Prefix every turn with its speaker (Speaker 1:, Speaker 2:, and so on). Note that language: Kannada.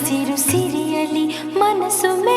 Speaker 1: ಹಸಿರು ಸಿರಿಯಲ್ಲಿ ಮನಸ್ಸು ಮೇ